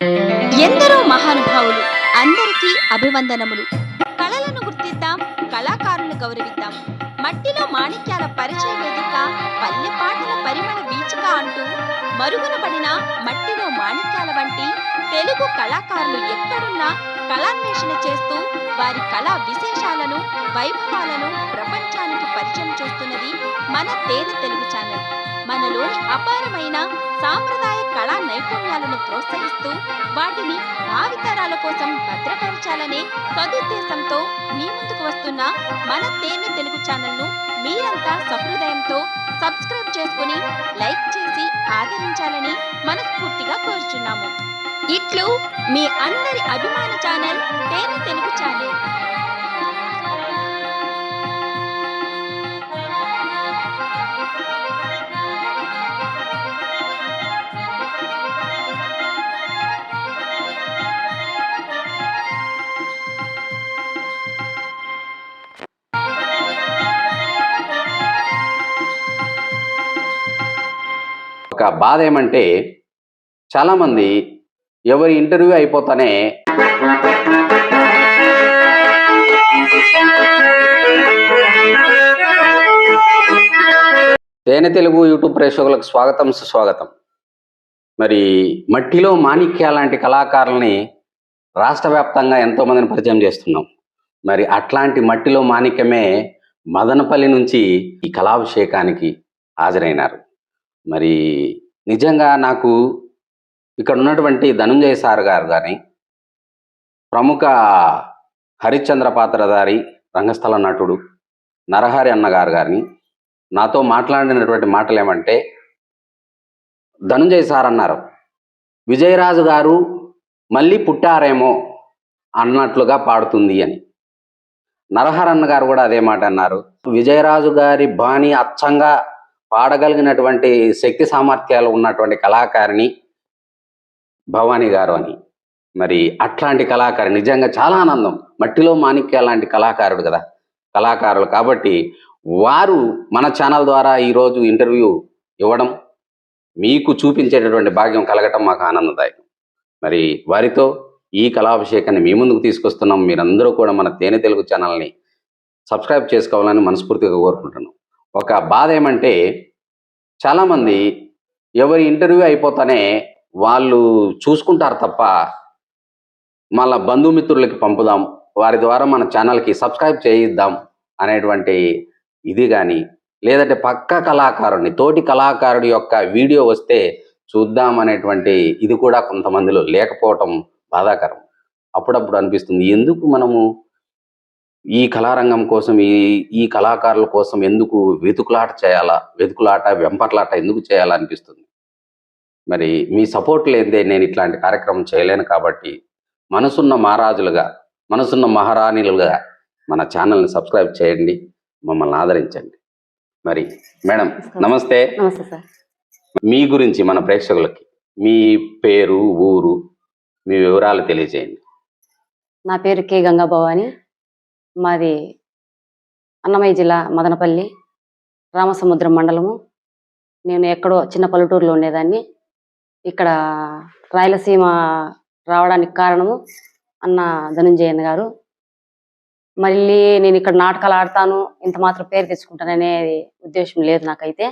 ఎందరో మహానుభావులు అందరికీ అభివందనములు. కళలను గుర్తిద్దాం కళాకారులను గౌరవిద్దాం. మట్టిలో మాణిక్యాల పరిచయ వేదిక పల్లె పాటల పరిమళ వీచిక అంటూ మరుగున పడిన మట్టిలో మాణిక్యాల వంటి తెలుగు కళాకారులు ఎక్కడున్నా కళాన్వేషణ చేస్తూ వారి కళా విశేషాలను వైభవాలను ప్రపంచానికి పరిచయం చేస్తున్నది మన తేనె తెలుగు ఛానల్. మనలోని అపారమైన సాంప్రదాయ కళా నైపుణ్యాలను ప్రోత్సహిస్తూ వాటిని భావితరాల కోసం భద్రపరచాలనే సదుద్దేశంతో మీ ముందుకు వస్తున్న మన తేనె తెలుగు ఛానల్ను మీరంతా సహృదయంతో సబ్స్క్రైబ్ చేసుకుని లైక్ చేసి ఆదరించాలని మనస్ఫూర్తిగా కోరుచున్నాము. ఇట్లు మీ అందరి అభిమాన ఛానల్ తేనె తెలుగు ఛానల్. ఒక బాధ ఏమంటే చాలామంది ఎవరి ఇంటర్వ్యూ అయిపోతానే? తేనె తెలుగు యూట్యూబ్ ప్రేక్షకులకు స్వాగతం సుస్వాగతం. మరి మట్టిలో మాణిక్య లాంటి కళాకారుల్ని రాష్ట్ర వ్యాప్తంగా ఎంతోమందిని పరిచయం చేస్తున్నాం. మరి అట్లాంటి మట్టిలో మాణిక్యమే మదనపల్లి నుంచి ఈ కళాభిషేకానికి హాజరైనారు. మరి నిజంగా నాకు ఇక్కడ ఉన్నటువంటి ధనుంజయ సార్ గారు కానీ ప్రముఖ హరిశ్చంద్ర పాత్రధారి రంగస్థల నటుడు నరహరి అన్న గారు గారిని నాతో మాట్లాడినటువంటి మాటలు ఏమంటే ధనుంజయ సార్ అన్నారు. విజయరాజు గారు మళ్ళీ పుట్టారేమో అన్నట్లుగా పాడుతుంది అని. నరహరన్న గారు కూడా అదే మాట అన్నారు. విజయరాజు గారి బాణి అచ్చంగా పాడగలిగినటువంటి శక్తి సామర్థ్యాలు ఉన్నటువంటి కళాకారిణి భవానీ గారు అని. మరి అట్లాంటి కళాకారు నిజంగా చాలా ఆనందం. మట్టిలో మాణిక్య లాంటి కళాకారుడు కదా. కళాకారులు కాబట్టి వారు మన ఛానల్ ద్వారా ఈరోజు ఇంటర్వ్యూ ఇవ్వడం మీకు చూపించేటటువంటి భాగ్యం కలగటం మాకు ఆనందదాయకం. మరి వారితో ఈ కళాభిషేకాన్ని మీ ముందుకు తీసుకొస్తున్నాం. మీరందరూ కూడా మన తేనె తెలుగు ఛానల్ని సబ్స్క్రైబ్ చేసుకోవాలని మనస్ఫూర్తిగా కోరుకుంటున్నాను ఒక బాధ ఏమంటే చాలామంది ఎవరి ఇంటర్వ్యూ అయిపోతానే వాళ్ళు చూసుకుంటారు తప్ప మళ్ళా బంధుమిత్రులకి పంపుదాం వారి ద్వారా మన ఛానల్కి సబ్స్క్రైబ్ చేయిద్దాం అనేటువంటి ఇది కానీ లేదంటే పక్క కళాకారుడిని తోటి కళాకారుడి యొక్క వీడియో వస్తే చూద్దాం అనేటువంటి ఇది కూడా కొంతమందిలో లేకపోవటం బాధాకరం. అప్పుడప్పుడు అనిపిస్తుంది ఎందుకు మనము ఈ కళారంగం కోసం ఈ ఈ కళాకారుల కోసం ఎందుకు వెతుకులాట చేయాలా వెతుకులాట వెంపట్లాట ఎందుకు చేయాలా అనిపిస్తుంది. మరి మీ సపోర్ట్ లేదే నేను ఇట్లాంటి కార్యక్రమం చేయలేను కాబట్టి మనసున్న మహారాజులుగా మనసున్న మహారాణిలుగా మన ఛానల్ని సబ్స్క్రైబ్ చేయండి మమ్మల్ని ఆదరించండి. మరి మేడం నమస్తే. నమస్తే సార్. మీ గురించి మన ప్రేక్షకులకి మీ పేరు ఊరు మీ వివరాలు తెలియజేయండి. నా పేరు కె గంగా భవాని మాది అన్నమయ్య జిల్లా మదనపల్లి రామసముద్రం మండలము. నేను ఎక్కడో చిన్న పల్లెటూరులో ఉండేదాన్ని. ఇక్కడ రాయలసీమ రావడానికి కారణము అన్న ధనుంజయన్ గారు. మళ్ళీ నేను ఇక్కడ నాటకాలు ఆడతాను ఇంత మాత్రం పేరు తెచ్చుకుంటాననేది ఉద్దేశం లేదు నాకైతే.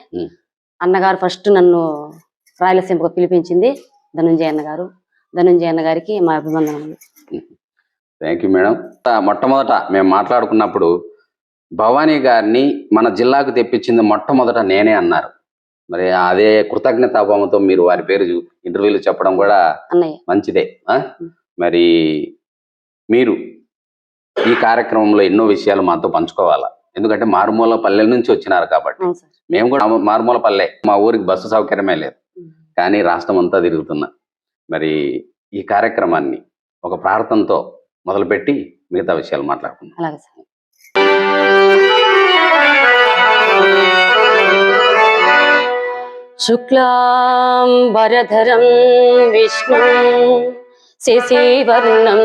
అన్నగారు ఫస్ట్ నన్ను రాయలసీమకు పిలిపించింది ధనుంజయ అన్న గారు. ధనుంజయ అన్న గారికి మా అభివందనములు థ్యాంక్ యూ మేడం మొట్టమొదట మేము మాట్లాడుకున్నప్పుడు భవానీ గారిని మన జిల్లాకు తెప్పించింది మొట్టమొదట నేనే అన్నారు. మరి అదే కృతజ్ఞతాభావంతో మీరు వారి పేరు ఇంటర్వ్యూలో చెప్పడం కూడా మంచిదే? మరి మీరు ఈ కార్యక్రమంలో ఎన్నో విషయాలు మాతో పంచుకోవాలా? ఎందుకంటే మారుమూల పల్లెల నుంచి వచ్చినారు కాబట్టి. మేము కూడా మారుమూల పల్లె. మా ఊరికి బస్సు సౌకర్యమే లేదు. కానీ రాష్ట్రం అంతా తిరుగుతున్నా. మరి ఈ కార్యక్రమాన్ని ఒక ప్రార్థనతో మొదలుపెట్టి మిగతా విషయాలు మాట్లాడుకుందాం. शुक्लाम्बरधरं विष्णुं शिशिवर्णं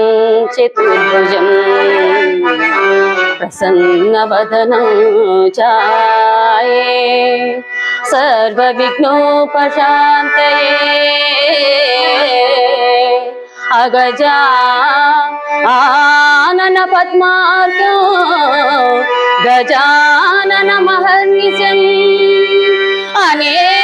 चतुर्भुजं प्रसन्नवदनं चाये सर्वविघ्नोपशान्तये अगजा गजानन गजाननमहर्निशम् अने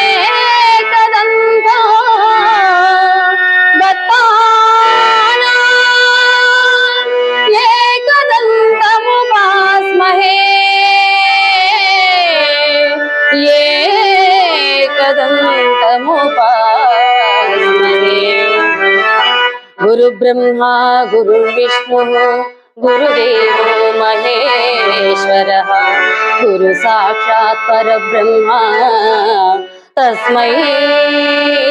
గురు బ్రహ్మ గురు విష్ణు గురుదేవో మహేశ్వర గురు సాక్షాత్ పరబ్రహ్మ తస్మై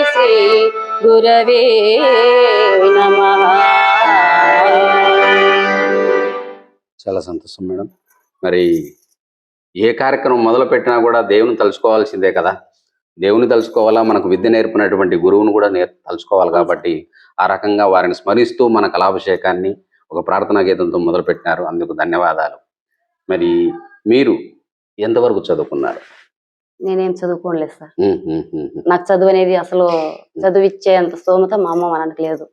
శ్రీ గురవే చాలా సంతోషం మేడం. మరి ఏ కార్యక్రమం మొదలు పెట్టినా కూడా దేవుని తలుచుకోవాల్సిందే కదా. దేవుని తలుచుకోవాలా? మనకు విద్య నేర్పినటువంటి గురువును కూడా నేర్ తలుచుకోవాలి కాబట్టి ఆ రకంగా వారిని స్మరిస్తూ మన కళాభిషేకాన్ని ఒక ప్రార్థనా గీతంతో మొదలు పెట్టినారు అందుకు ధన్యవాదాలు. మరి మీరు ఎంతవరకు చదువుకున్నారు? నేనేం చదువుకోలేదు సార్. నాకు చదువు అనేది అసలు చదివిచ్చేంత స్తోమత మా అమ్మ మనకు లేదు.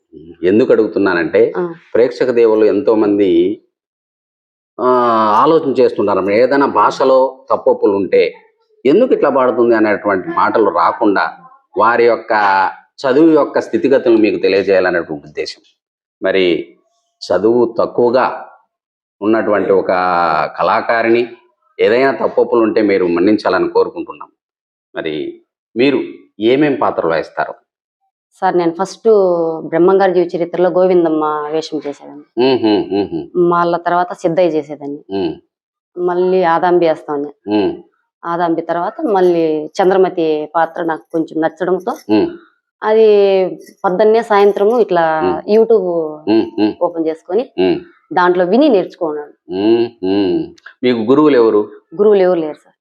ఎందుకు అడుగుతున్నానంటే. ప్రేక్షక దేవులు ఎంతో మంది ఆలోచన చేస్తుంటారు. ఏదైనా భాషలో తప్పొప్పులు ఉంటే ఎందుకు ఇట్లా పాడుతుంది అనేటువంటి మాటలు రాకుండా వారి యొక్క చదువు యొక్క స్థితిగతులు మీకు తెలియజేయాలనేటువంటి ఉద్దేశం. మరి చదువు తక్కువగా ఉన్నటువంటి ఒక కళాకారిని ఏదైనా తప్పొప్పులు ఉంటే మీరు మన్నించాలని కోరుకుంటున్నాం. మరి మీరు ఏమేం పాత్రలు వేస్తారు? సార్ నేను ఫస్ట్ బ్రహ్మంగారి జీవ చరిత్రలో గోవిందమ్మ వేషం చేసేదాన్ని. మళ్ళా తర్వాత సిద్ధయ్య చేసేదాన్ని. మళ్ళీ ఆదాంబి వేస్తాను. ఆదాంబి తర్వాత మళ్ళీ చంద్రమతి పాత్ర నాకు కొంచెం నచ్చడంతో అది పొద్దున్నే సాయంత్రము ఇట్లా మ్. యూట్యూబ్ ఓపెన్ చేసుకొని. దాంట్లో విని నేర్చుకున్నాను. మీకు గురువులు ఎవరు గురువులు ఎవరు లేరు సార్.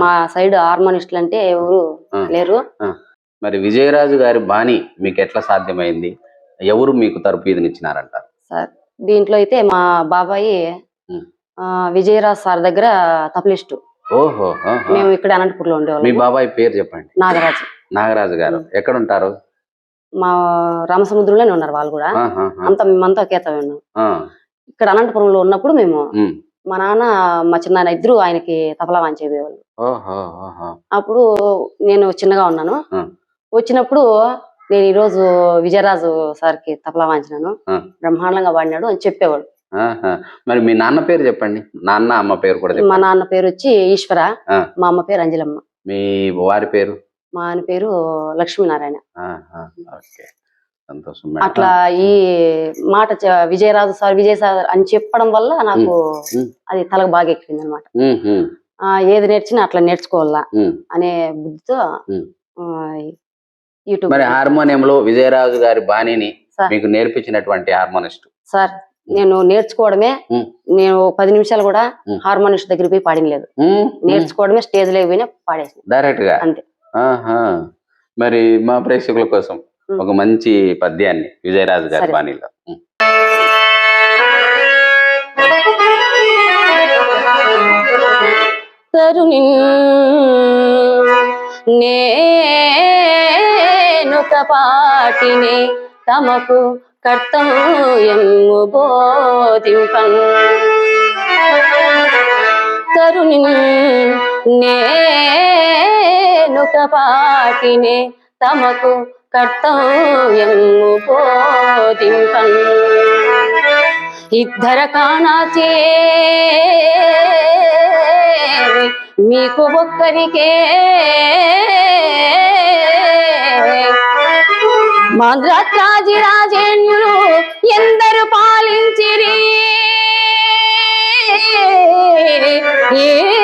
మా సైడ్ హార్మోనిస్టులు అంటే ఎవరు. లేరు మరి విజయరాజు గారి బాణి మీకు ఎట్లా సాధ్యమైంది ఎవరు మీకు తరపు ఇచ్చినారంటారు సార్ దీంట్లో అయితే మా బాబాయి మ్. విజయరాజ్ సార్ దగ్గర తపలిస్టు ఓహో. మేము ఇక్కడ అనంతపూర్లో మీ ఉండేవాళ్ళం బాబాయ్ పేరు చెప్పండి నాగరాజు నాగరాజు గారు. ఎక్కడ ఉంటారు మా రామసముద్రంలోనే ఉన్నారు వాళ్ళు కూడా. అంత మేమంతా కేత ఉన్నాం. ఇక్కడ అనంతపురంలో ఉన్నప్పుడు మేము. మా నాన్న మా చిన్న ఇద్దరు ఆయనకి తబలా ఓహో ఓహో. అప్పుడు నేను చిన్నగా ఉన్నాను. వచ్చినప్పుడు నేను ఈ రోజు విజయరాజు సార్కి తబలా వాంచినాను. బ్రహ్మాండంగా వాడినాడు అని చెప్పేవాడు. మరి మీ నాన్న పేరు చెప్పండి. నాన్న అమ్మ పేరు కూడా మా నాన్న పేరు వచ్చి ఈశ్వర. మా అమ్మ పేరు అంజలమ్మ. మీ వారి పేరు? మా ఆయన పేరు లక్ష్మీనారాయణ. అట్లా ఈ మాట విజయరాజు సార్ విజయ్ సార్ అని చెప్పడం వల్ల నాకు. అది తలకు బాగా ఎక్కింది అనమాట ఏది నేర్చినా అట్లా నేర్చుకోవాలా. అనే బుద్ధితో యూట్యూబ్ మరి హార్మోనియంలో విజయరాజు గారి బాణిని మీకు నేర్పించినటువంటి హార్మోనిస్ట్ సార్ నేను నేర్చుకోవడమే. నేను పది నిమిషాలు కూడా. హార్మోనిస్ట్ దగ్గర పోయి పాడినలేదు నేర్చుకోవడమే స్టేజ్లో పోయినా పాడేసి డైరెక్ట్గా అంతే. ఆహా. మరి మా ప్రేక్షకుల కోసం. ఒక మంచి పద్యాన్ని విజయరాజు గారి సరే. బాణిలో. తరుణి నేను పాటిని తమకు కర్తవ్యము బోధింపన్ తరుణి నేను పాటిని తమకు కర్తవ్యము బోధింపన్. ఇద్దర కానాచే మీకు ఒక్కరికే మాంద్రాత్రాజి రాజేణ్యులు ఎందరు పాలించిరి? ఏ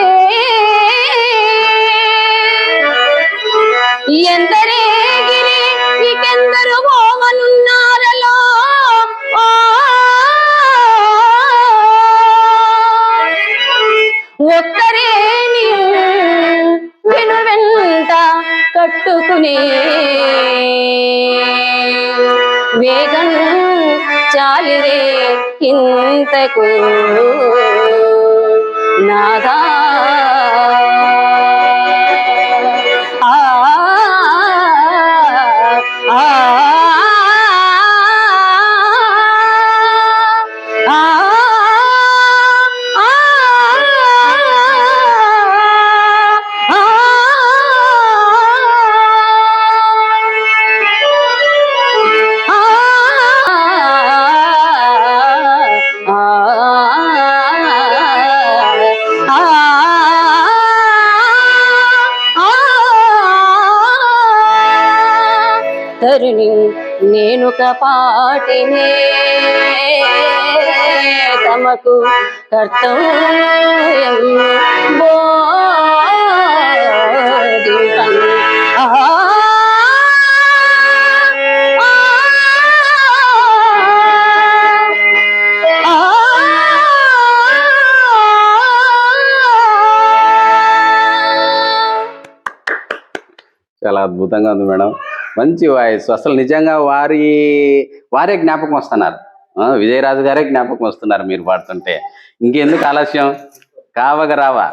अपने वेगन चाल रे हिंतकुल नादा నేను తమకు కర్తవ్యం చాలా అద్భుతంగా ఉంది మేడం మంచి వాయిస్. అసలు నిజంగా వారి వారే జ్ఞాపకం వస్తున్నారు. విజయరాజు గారే జ్ఞాపకం వస్తున్నారు మీరు పాడుతుంటే. ఇంకెందుకు ఆలస్యం? కావగ రావా?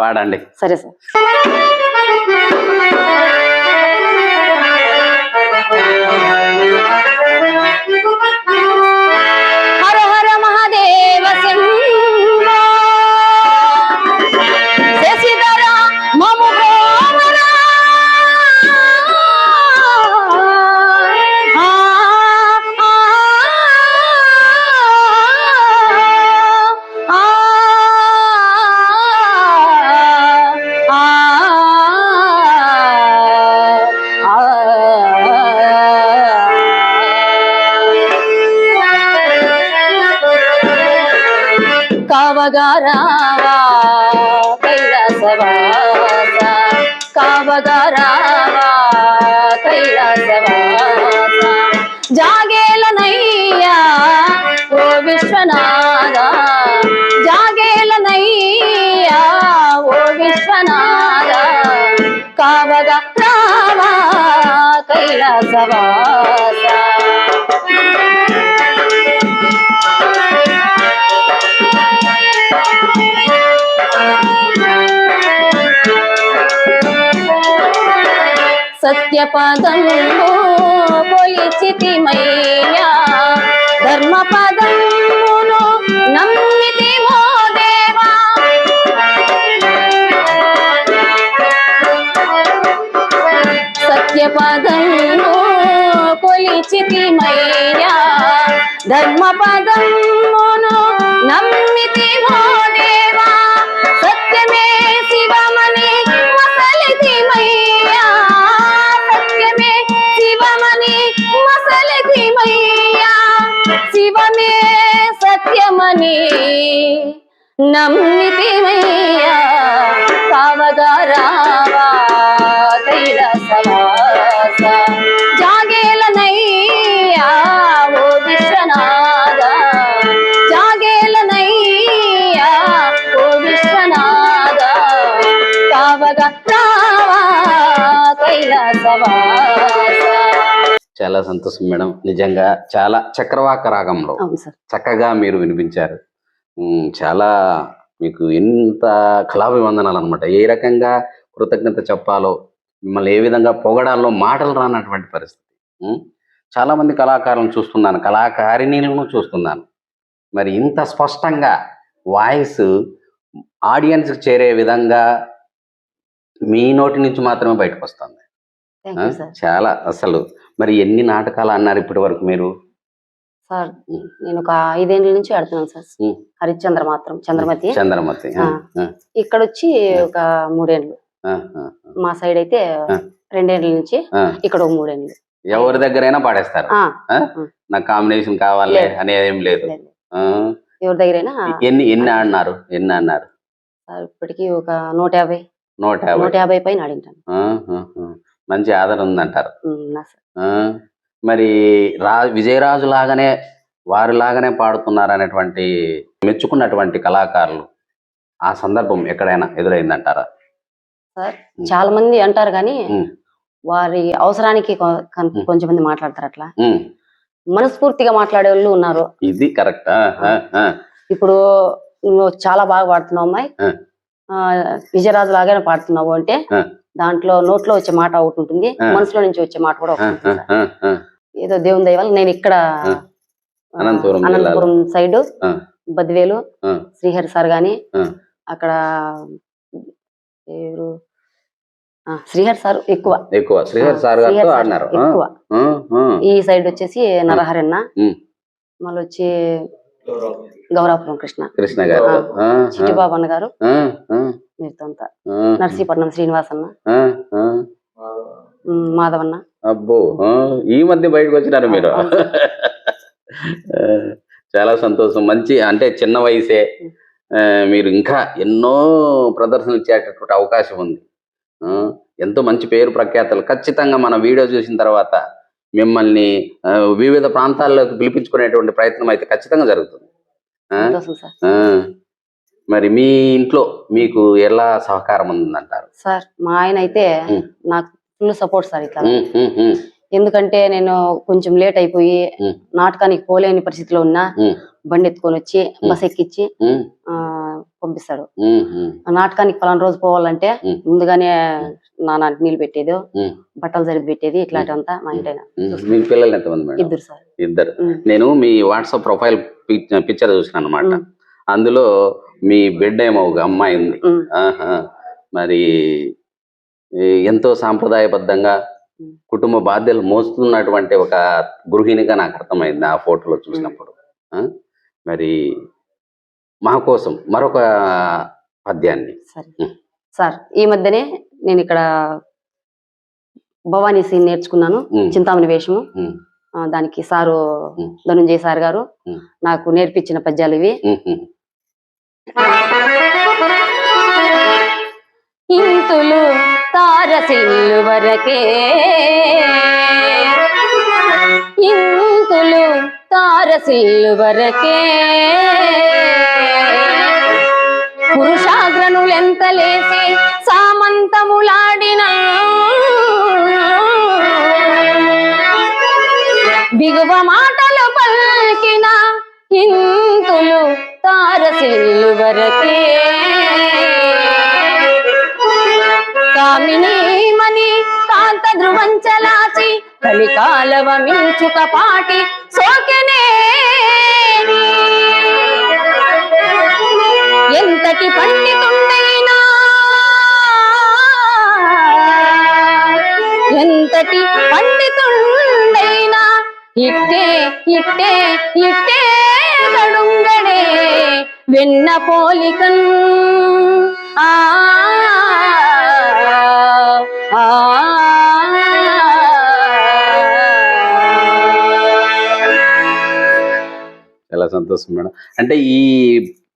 పాడండి. సరే సార్. హర కావగారావా కైలాసవాస కావగారావా కైలాసవాస జాగేలనయ్యా ఓ విశ్వనాథ జాగేలనయ్యా ఓ విశ్వనాథ కావగా రావా కైలాసవాస సత్యపదము కొలిచితిమయ్యా ధర్మపదమును నమ్మితిమో దేవా. సత్యపదము కొలిచితిమయ్యా ధర్మపదమును నమ్మితి మో தானே நம்மி தேவையா காவகாராவா ಕೈಲಾಸವಾಸ ಜಾಗೇಲನಯ್ಯ ಓ ವಿಶ್ವನಾದ ಜಾಗೇಲನಯ್ಯ ಓ ವಿಶ್ವನಾದ ಕಾವಗ ರಾವ ಕೈಲಾಸವಾಸ చాలా సంతోషం మేడం. నిజంగా చాలా చక్రవాక రాగంలో చక్కగా మీరు వినిపించారు. చాలా మీకు ఎంత కళాభివందనాలు అనమాట ఏ రకంగా కృతజ్ఞత చెప్పాలో మిమ్మల్ని ఏ విధంగా పొగడాలో మాటలు రానటువంటి పరిస్థితి. ఉమ్, చాలా మంది కళాకారులను చూస్తున్నాను కళాకారిణీలను చూస్తున్నాను. మరి ఇంత స్పష్టంగా వాయిస్ ఆడియన్స్కి చేరే విధంగా మీ నోటి నుంచి మాత్రమే బయటకు వస్తుంది. చాలా అసలు మరి ఎన్ని నాటకాలు అన్నారు ఇప్పటి వరకు మీరు? సార్ నేను ఒక ఐదేళ్ళ నుంచి ఆడుతున్నాను సార్. హరిశ్చంద్ర మాత్రం చంద్రమతి. చంద్రమతి ఇక్కడ వచ్చి ఒక మూడేళ్ళు మా సైడ్ అయితే ఆ. రెండేళ్ళ నుంచి. ఇక్కడ ఒక మూడేళ్ళు ఎవరి దగ్గరైనా పాడేస్తారు. నాకు కాంబినేషన్ కావాలి. అనేది ఏం లేదు. ఎవరి దగ్గరైనా ఎన్ని ఎన్ని ఆడినారు? ఎన్ని అన్నారు ఇప్పటికి ఒక నూట యాభై. నూట యాభై. నూట యాభై పైన ఆడింటాను. మంచి ఆదరణ ఉందంటారు. మరి రా విజయరాజు లాగానే వారి లాగానే పాడుతున్నారు అనేటువంటి మెచ్చుకున్నటువంటి కళాకారులు ఆ సందర్భం ఎక్కడైనా ఎదురైందంటారా? సార్ చాలా మంది అంటారు కానీ. వారి అవసరానికి. కొంచెం మంది మాట్లాడతారు అట్లా. మనస్ఫూర్తిగా మాట్లాడే వాళ్ళు ఉన్నారు. ఇది కరెక్ట్. ఇప్పుడు నువ్వు చాలా బాగా పాడుతున్నావు అమ్మాయి. విజయరాజు లాగానే పాడుతున్నావు అంటే. దాంట్లో నోట్లో వచ్చే మాట ఒకటి ఉంటుంది. మనసులో నుంచి వచ్చే మాట కూడా ఒకటి ఉంటుంది. ఏదో దేవుని దయ వల్ల నేను ఇక్కడ అనంతపురం సైడ్. బద్వేలు. శ్రీహరి సార్ గాని. అక్కడ ఎవరు శ్రీహరి సార్ ఎక్కువ ఎక్కువ శ్రీహరి సార్ గారితో ఆడినారు ఎక్కువ. ఈ సైడ్ వచ్చేసి నరహరన్న. మళ్ళీ వచ్చి గౌరాపురం కృష్ణ. కృష్ణ గారు. చిట్టిబాబు అన్న గారు. మీరుతో నర్సీపట్నం శ్రీనివాస్ అన్న మాధవన్న. అబ్బో ఈ మధ్య బయటకు వచ్చినారు మీరు. చాలా సంతోషం. మంచి అంటే చిన్న వయసే. మీరు ఇంకా ఎన్నో ప్రదర్శనలు ఇచ్చేటటువంటి అవకాశం ఉంది. ఎంతో మంచి పేరు ప్రఖ్యాతలు. ఖచ్చితంగా మన వీడియో చూసిన తర్వాత మిమ్మల్ని వివిధ ప్రాంతాల్లోకి పిలిపించుకునేటువంటి ప్రయత్నం అయితే ఖచ్చితంగా జరుగుతుంది. సంతోషం సార్ ఆ, మరి మీ ఇంట్లో మీకు ఎలా సహకారం ఉందంటారు? సార్ మా ఆయన అయితే ఉమ్. నాకు ఫుల్ సపోర్ట్ సార్ ఇట్లా. ఉమ్, ఉమ్, ఉమ్, ఎందుకంటే నేను కొంచెం లేట్ అయిపోయి. నాటకానికి పోలేని పరిస్థితిలో ఉన్నా బండి ఎత్తుకొని వచ్చి బస్ ఎక్కిచ్చి పంపిస్తాడు నాటకానికి పలానా రోజు పోవాలంటే. ముందుగానే నాన్న నీళ్ళు పెట్టేది బట్టలు జరిపి పెట్టేది ఇట్లాంటివంతా మా ఇంటైన. మీ పిల్లలు ఎంతమంది ఇద్దరు సార్ ఇద్దరు. నేను మీ వాట్సాప్ ప్రొఫైల్ పిక్చర్ చూసిన అనమాట. అందులో మీ బిడ్డ ఏమో ఒక అమ్మాయి ఉంది. మరి ఎంతో సాంప్రదాయబద్ధంగా. కుటుంబ బాధ్యతలు మోస్తున్నటువంటి ఒక గృహిణిగా నాకు అర్థమైంది ఆ ఫోటోలో చూసినప్పుడు? మరి మా కోసం మరొక పద్యాన్ని. సరే. ఈ మధ్యనే నేను ఇక్కడ భవానీ సీన్ నేర్చుకున్నాను చింతామణి వేషము. దానికి సారు. ధనుంజయ సార్ గారు. నాకు నేర్పించిన పద్యాలు ఇవి. తారసిల్లు వరకే ఇంతులు తారసిల్లు వరకే పురుషాగ్రనులెంత లేసి సామంతములాడిన. దిగువ మాటలు పలికిన ఇంతులు తారసిల్లు వరకే కామిని ధ్రువంచలాచి కలికాలవ మించుక పాటి సోకెనే ఎంతటి పండితుండైనా ఎంతటి పండితుండైనా ఇట్టే ఇట్టే ఇట్టే కడుంగడే వెన్న పోలికన్. ఆ, చాలా సంతోషం మేడం. అంటే ఈ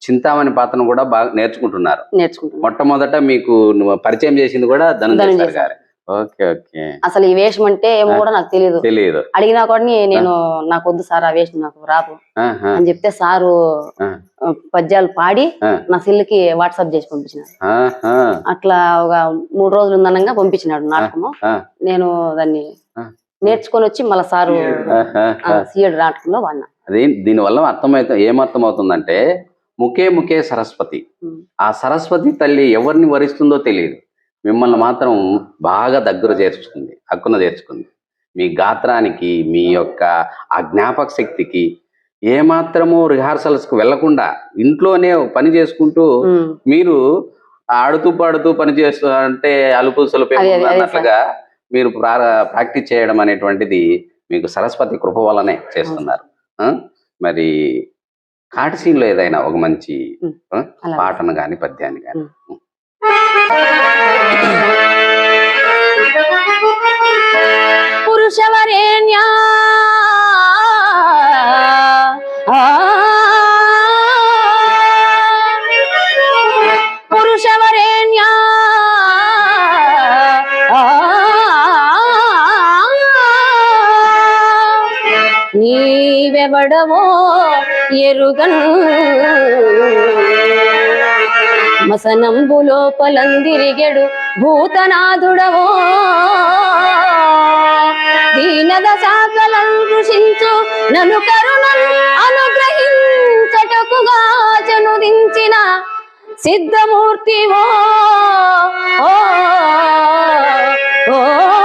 చింతామణి పాత్రను కూడా బాగా నేర్చుకుంటున్నారు. నేర్చుకుంటున్నాను. మొట్టమొదట మీకు పరిచయం చేసింది కూడా ధనంజయ సార్ గారే. Okay okay. అసలు ఈ వేషం అంటే ఏమో కూడా నాకు తెలియదు తెలియదు అడిగినా కూడా నేను నాకు వద్దు సార్ ఆ వేషం నాకు రాదు. అని చెప్తే సారు పద్యాలు పాడి. నా సెల్లుకి వాట్సాప్ చేసి పంపించినాడు ఆహా, అట్లా ఒక మూడు రోజులు ఉందనంగా పంపించినాడు నాటకము. నేను దాన్ని. నేర్చుకొని వచ్చి మళ్ళీ సారు సీఎడ్ నాటకంలో వాడినా. అదే దీనివల్ల అర్థమవుతా ఏమర్థం అవుతుందంటే ముఖే ముఖే సరస్వతి. ఆ సరస్వతి తల్లి ఎవరిని వరిస్తుందో తెలియదు మిమ్మల్ని మాత్రం బాగా దగ్గర చేర్చుకుంది హక్కున చేర్చుకుంది మీ గాత్రానికి మీ యొక్క ఆ జ్ఞాపక శక్తికి ఏమాత్రము రిహార్సల్స్కి వెళ్ళకుండా ఇంట్లోనే పని చేసుకుంటూ. మీరు ఆడుతూ పాడుతూ పని చేస్తూ అంటే అలుపు సులుపు అన్నట్లుగా మీరు ప్రా- ప్రాక్టీస్ చేయడం అనేటువంటిది మీకు సరస్వతి కృప వల్లనే చేస్తున్నారు? మరి కాటసీన్లో ఏదైనా ఒక మంచి. పాటను కానీ పద్యాన్ని కానీ. పురుషవరేణ్యా నీవెవడవో ఎరుగన్. మసనంబు లోపలందిరిగెడు భూతనాథుడవో. దీనద సాకలం కృషించు నను కరుణం అనుగ్రహించటకుగా చనుదించిన సిద్ధమూర్తివో. ఓ ఓ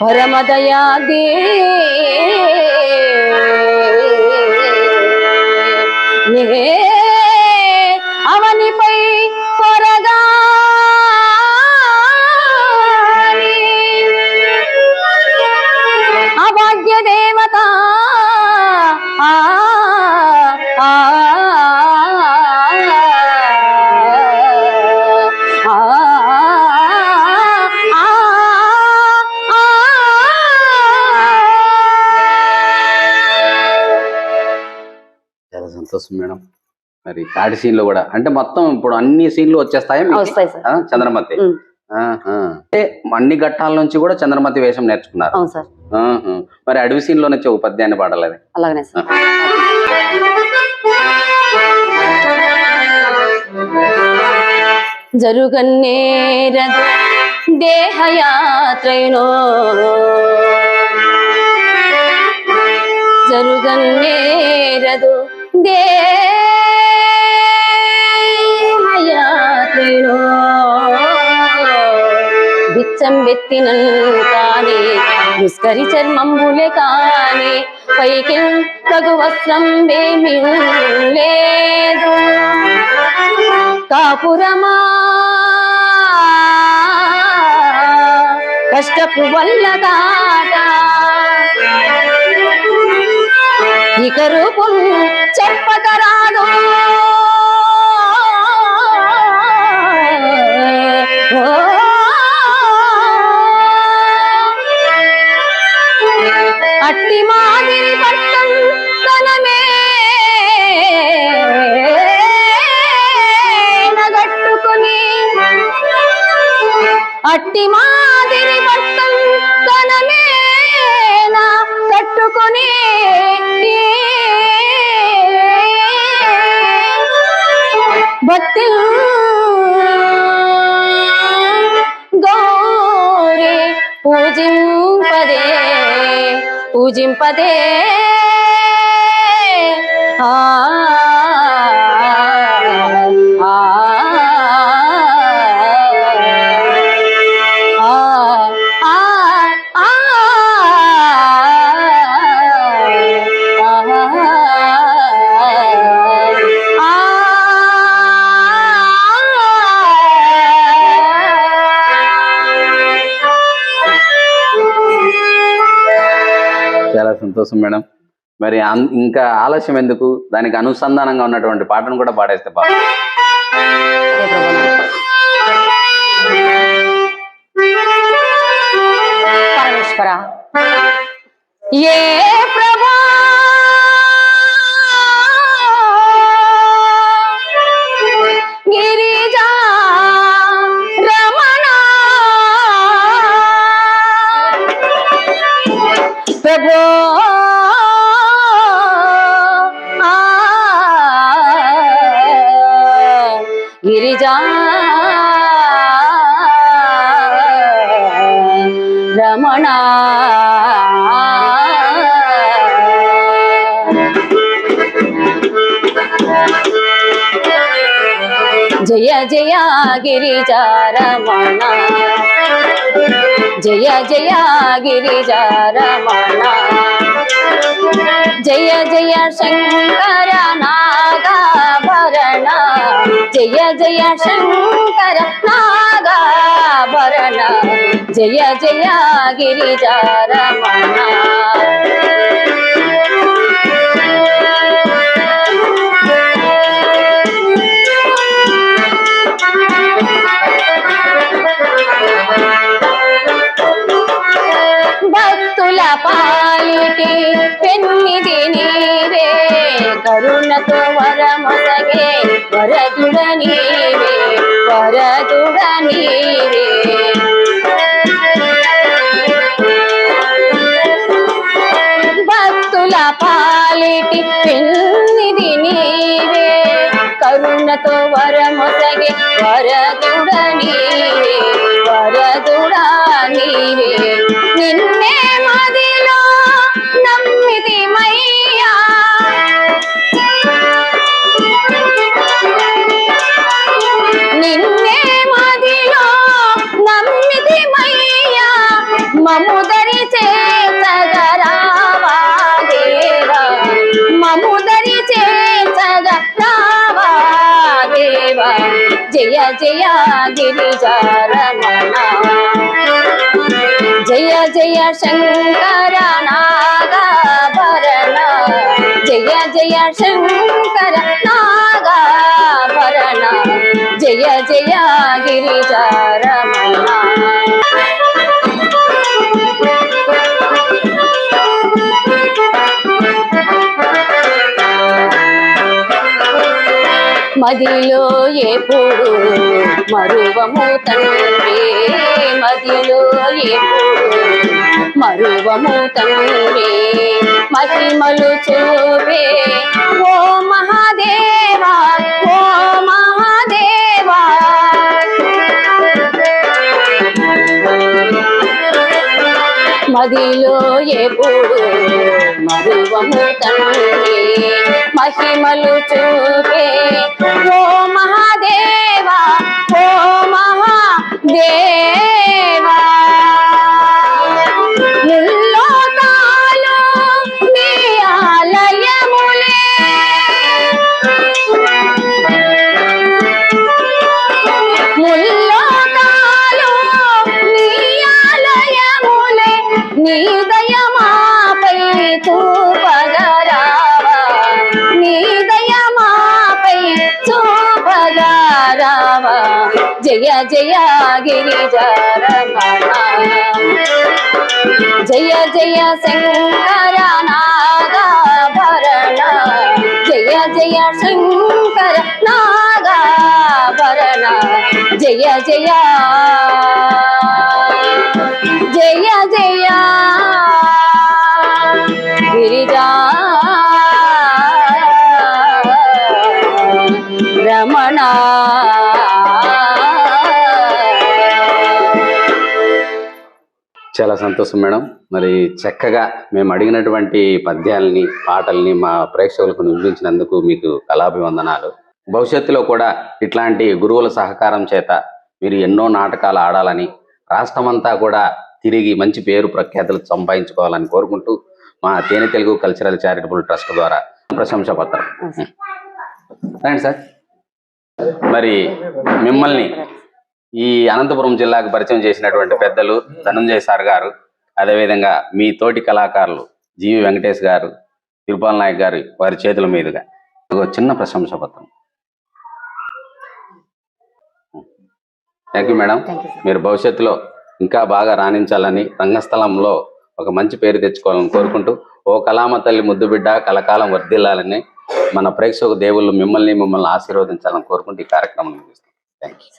పరమదయాదే నే సంతోషం మేడం. మరి కాటి సీన్లో కూడా. అంటే మొత్తం ఇప్పుడు అన్ని సీన్లు వచ్చేస్తాయా? వస్తాయి సార్. చంద్రమతి. అంటే అన్ని ఘట్టాల నుంచి కూడా చంద్రమతి వేషం నేర్చుకున్నారు. అవును సార్. మరి అడవి సీన్లో నుంచి ఒక పద్యాన్ని పాడాలి అలాగనే సార్ జరుగన్నేరదు దేహయాత్రైనో బిచ్చం వెత్తినన్ కాని దుష్కరి చర్మంబులే కాని పైకి తగు వస్త్రం ఏమీ లేదు కాపురమా కష్టపు వల్ల ఇక రూపం చెప్పకరాదు అట్టి మాదిరి పట్టం తనమే. నగట్టుకుని అట్టి మా భక్తి గౌరీ పూజింపదే పూజింపదే ఆ ఆ, సంతోషం మేడం. మరి ఇంకా ఆలస్యం ఎందుకు? దానికి అనుసంధానంగా ఉన్నటువంటి పాటను కూడా పాడేస్తే పాప జయ జయ గిరిజా రమణ జయ జయ గిరిజా రమణ జయ జయ శంకర నాగాభరణ జయ జయ శంకర నాగాభరణ జయ జయ గిరిజా పాలిటి పెన్నిది నీవే కరుణతో వరమొసగే వరదుడ నీవే వరదుడ నీవే. భక్తుల పాలిటి పెన్నిది నీవే కరుణతో వరమొసగే వరదుడ నీవే వరదుడా నీవే నిన్నే మదిలో నమ్మితి నిన్నే మదిలో నమ్మితి మముదరి చేతగరావా దేవా మముదరి చేతగరావా దేవా జయ జయ గిరిజారమణ జయ జయ శంకర నాగాభరణ. జయ జయ శంకర నాగాభరణ. జయ జయ గిరిజారమణ. మదిలో ఎప్పుడు మరువము తండ్రి? మది మరువము తండ్రి మహిమలు చూపే. ఓ మహాదేవా ఓ మహాదేవా. మదిలో ఎప్పుడు మరువము తండ్రి మహిమలు చూపే. ఓ మహాదేవా ఓ మహాదేవా. జయ జయ గిరిజరమణ జయ జయ శంకర నాగాభరణ జయ జయ శంకర నాగాభరణ జయ జయ జయ జయ గిరిజా చాలా సంతోషం మేడం. మరి చక్కగా మేము అడిగినటువంటి పద్యాలని పాటల్ని మా ప్రేక్షకులకు వినిపించినందుకు మీకు కళాభివందనాలు. భవిష్యత్తులో కూడా ఇట్లాంటి గురువుల సహకారం చేత మీరు ఎన్నో నాటకాలు ఆడాలని రాష్ట్రమంతా కూడా తిరిగి మంచి పేరు ప్రఖ్యాతులు సంపాదించుకోవాలని కోరుకుంటూ మా తేనె తెలుగు కల్చరల్ చారిటబుల్ ట్రస్ట్ ద్వారా ప్రశంసా పత్రం. రండి సార్. మరి మిమ్మల్ని ఈ అనంతపురం జిల్లాకు పరిచయం చేసినటువంటి పెద్దలు ధనంజయ్ సార్ గారు అదేవిధంగా మీ తోటి కళాకారులు జీవి వెంకటేష్ గారు తిరుపాల నాయక్ గారు వారి చేతుల మీదుగా. ఒక చిన్న ప్రశంస పత్రం. థ్యాంక్ యూ మేడం మీరు భవిష్యత్తులో ఇంకా బాగా రాణించాలని రంగస్థలంలో ఒక మంచి పేరు తెచ్చుకోవాలని కోరుకుంటూ ఓ కళామ తల్లి ముద్దు బిడ్డ కలకాలం వర్ధిల్లాలని మన ప్రేక్షక దేవుళ్ళు మిమ్మల్ని మిమ్మల్ని ఆశీర్వదించాలని కోరుకుంటూ ఈ కార్యక్రమం థ్యాంక్ యూ